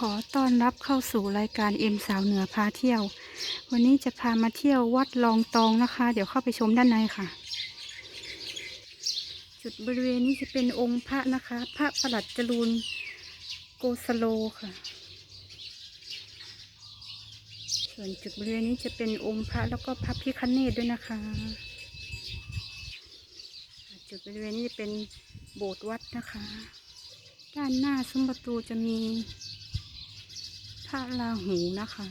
ขอต้อนรับเข้าสู่รายการเอ็มสาวเหนือพาเที่ยว วันนี้จะพามาเที่ยววัดลองตองนะคะ เดี๋ยวเข้าไปชมด้านในค่ะ จุดบริเวณนี้จะเป็นองค์พระนะคะ พระประหลัดจรูนโกสโลค่ะ ส่วนจุดบริเวณนี้จะเป็นองค์พระแล้วก็พระพิฆเนศด้วยนะคะ จุดบริเวณนี้จะเป็นโบสถ์วัดนะคะ ด้านหน้าซุ้มประตูจะมี ระราหูนะคะ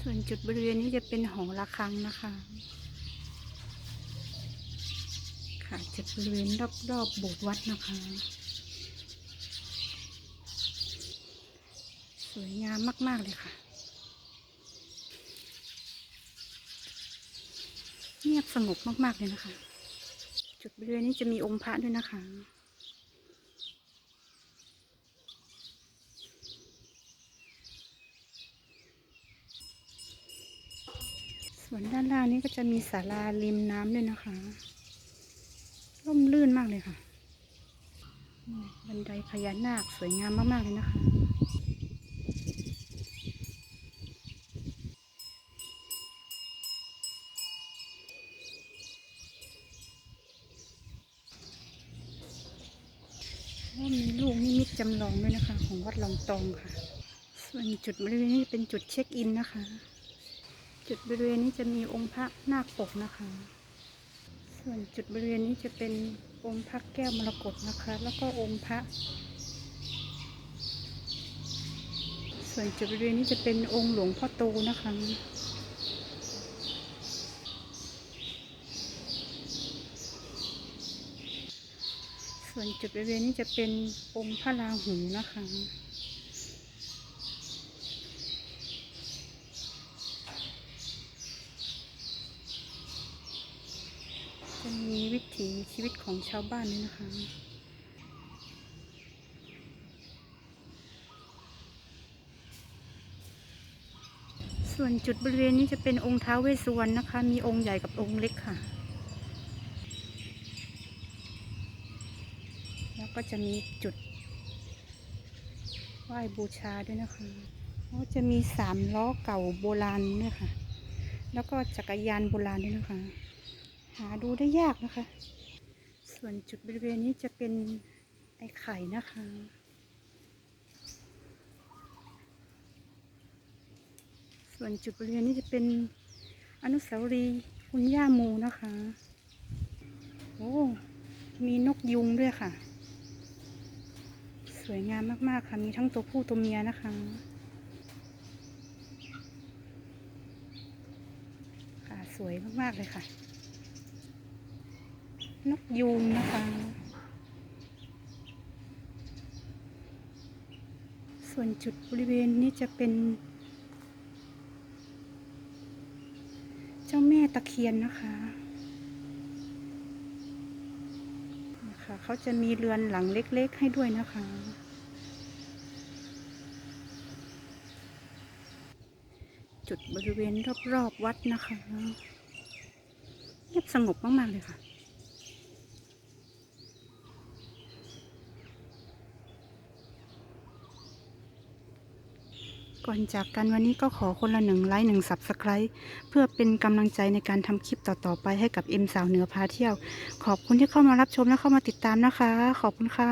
ส่วนจุดบริเวณนี้จะเป็นหอระฆังนะคะ ค่ะจุดบริเวณรอบๆบโบสถ์วัดนะคะ สวยงามมาก ๆ เลยค่ะเงียบสงบมาก ๆ เลยนะคะ จุดบริเวณนี้จะมีองค์พระด้วยนะคะ ส่วนด้านล่างนี้ก็จะมีศาลาริมน้ำด้วยนะคะ ร่มรื่นมากเลยค่ะ บันไดพญานาคสวยงามมาก ๆ เลยนะคะ ว่ามีลูกนิมิตจำลองด้วยนะคะ ของวัดลองตองค่ะ ส่วนจุดบริเวณนี้เป็นจุดเช็คอินนะคะ จุดบริเวณนี้จะมีองค์พระนาคปกนะคะ ส่วนจุดบริเวณนี้จะเป็นองค์พระแก้วมรกตนะคะ แล้วก็องค์พระ ส่วนจุดบริเวณนี้จะเป็นองค์หลวงพ่อโตนะคะ ส่วนจุดบริเวณนี้จะเป็นองค์พระราหูนะคะจะมีวิถีชีวิตของชาวบ้านด้วยนะคะส่วนจุดบริเวณนี้จะเป็นองค์ท้าเวสสุวรรณนะคะ มีองค์ใหญ่กับองค์เล็กค่ะ แล้วก็จะมีจุดไหว้บูชาด้วยนะคะแล้วจะมีสามล้อเก่าโบราณด้วยค่ะ แล้วก็จักรยานโบราณด้วยนะคะ หาดูได้ยากนะคะ ส่วนจุดบริเวณนี้จะเป็นไอ้ไข่นะคะส่วนจุดบริเวณนี้จะเป็นอนุสาวรีย์คุณย่าโมนะคะ โอ้ มีนกยุงด้วยค่ะ วยงามมากๆค่ะ มีทั้งตัวผู้ตัวเมียนะคะ ค่ะสวยมากๆเลยค่ะ นกยูงนะคะ ส่วนจุดบริเวณนี้จะเป็น เจ้าแม่ตะเคียนนะคะนะคะเขาจะมีเรือนหลังเล็กๆให้ด้วยนะคะ จุดบริเวณรอบๆวัดนะคะเงียบสงบมากๆเลยค่ะ ก่อนจากกันวันนี้ก็ขอคนละหนึ่งไลค์หนึ่งสับสไครต์เพื่อเป็นกำลังใจในการทำคลิปต่อๆไปให้กับเอ็มสาวเหนือพาเที่ยว ขอบคุณที่เข้ามารับชมและเข้ามาติดตามนะคะ ขอบคุณค่ะ